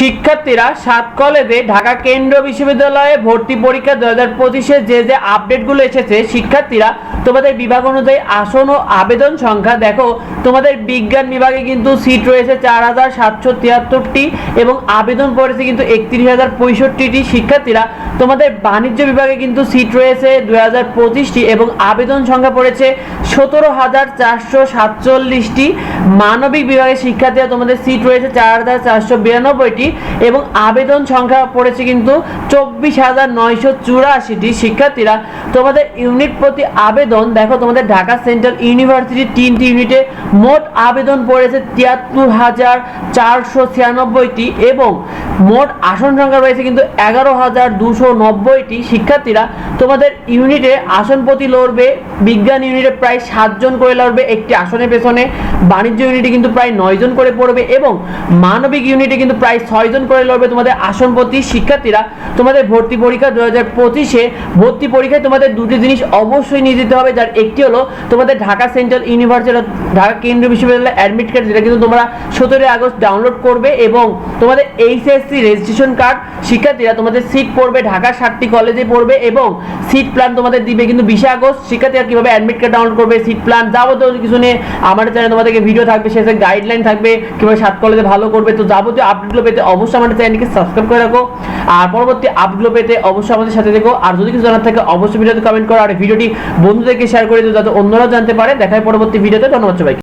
শিক্ষার্থীরা সাত কলেজে ঢাকা কেন্দ্রীয় বিশ্ববিদ্যালয়ে ভর্তি পরীক্ষা দু হাজার পঁচিশে যে যে আপডেটগুলো এসেছে, শিক্ষার্থীরা তোমাদের বিভাগ অনুযায়ী আসন ও আবেদন সংখ্যা দেখো, তোমাদের বিজ্ঞান বিভাগে কিন্তু সিট রয়েছে চার হাজার সাতশো তিয়াত্তরটি এবং আবেদন পড়েছে কিন্তু একত্রিশ হাজার পঁয়ষট্টিটি শিক্ষার্থীরা। তোমাদের বাণিজ্য বিভাগে কিন্তু সিট রয়েছে দুই হাজার পঁচিশটি এবং আবেদন সংখ্যা পড়েছে সতেরো হাজার চারশো সাতচল্লিশটি মানবিক বিভাগের শিক্ষার্থীরা তোমাদের সিট রয়েছে চার হাজার চারশো বিরানব্বইটি এবং আবেদন সংখ্যা পড়েছে কিন্তু চব্বিশ হাজার নয়শো চুরাশিটি শিক্ষার্থীরা। তোমাদের ইউনিট প্রতি আবেদন, দেখো তোমাদের ঢাকা সেন্ট্রাল ইউনিভার্সিটি তিনটি ইউনিটে মোট আবেদন পড়েছে তিয়াত্তর হাজার চারশো ছিয়ানব্বইটি এবং মোট আসন সংখ্যা রয়েছে কিন্তু এগারো হাজার দুশো নব্বইটি শিক্ষার্থীরা। তোমাদের ইউনিটে আসন প্রতি লড়বে, বিজ্ঞান ইউনিটে প্রায় সাতজন করে লড়বে একটি আসনের পেছনে, বাণিজ্য ইউনিটে কিন্তু প্রায় নয়জন করে পড়বে এবং মানবিক ইউনিটে কিন্তু প্রায় ছয়জন করে লড়বে তোমাদের আসন প্রতি শিক্ষার্থীরা। তোমাদের ভর্তি পরীক্ষা দু হাজার পঁচিশে। ভর্তি পরীক্ষায় তোমাদের দুটি জিনিস অবশ্যই নিয়ে যেতে হবে, যার একটি হলো তোমাদের ঢাকা সেন্ট্রাল ইউনিভার্সিটি ঢাকা কেন্দ্রীয় বিশ্ববিদ্যালয় অ্যাডমিট কার্ড যেটা কিন্তু তোমরা সতেরোই আগস্ট ডাউনলোড করবে এবং তোমাদের এইচএসসি রেজিস্ট্রেশন কার্ড শিক্ষার্থীরা তোমাদের সিট পড়বে ঢাকার সাতটি কলেজে পড়বে এবং সিট প্ল্যান তোমাদের দিবে কিন্তু বিশে আগস্ট। শিক্ষার্থীরা কীভাবে অ্যাডমিট কার্ড ডাউনলোড করবে সিট প্ল্যান যাবতীয় কিছু নিয়ে আমার চ্যানেলে তোমাদেরকে ভিডিও থাকবে সেসব গাইডলাইন থাকবে, কীভাবে সাত কলেজে ভালো করবে। তো যাবতীয় আপডেটগুলো পেতে অবশ্যই আমাদের চ্যানেলকে সাবস্ক্রাইব করে রাখো। আর পরবর্তী আপগুলো পেতে অবশ্যই আমাদের সাথে দেখো আর যদি কিছু জানার থাকে, অবশ্যই ভিডিওতে কমেন্ট করো। আর ভিডিওটি বন্ধুদেরকে শেয়ার করে দিও, যাতে অন্যরাও জানতে পারে। দেখায় পরবর্তী ভিডিওতে। ধন্যবাদ সবাইকে।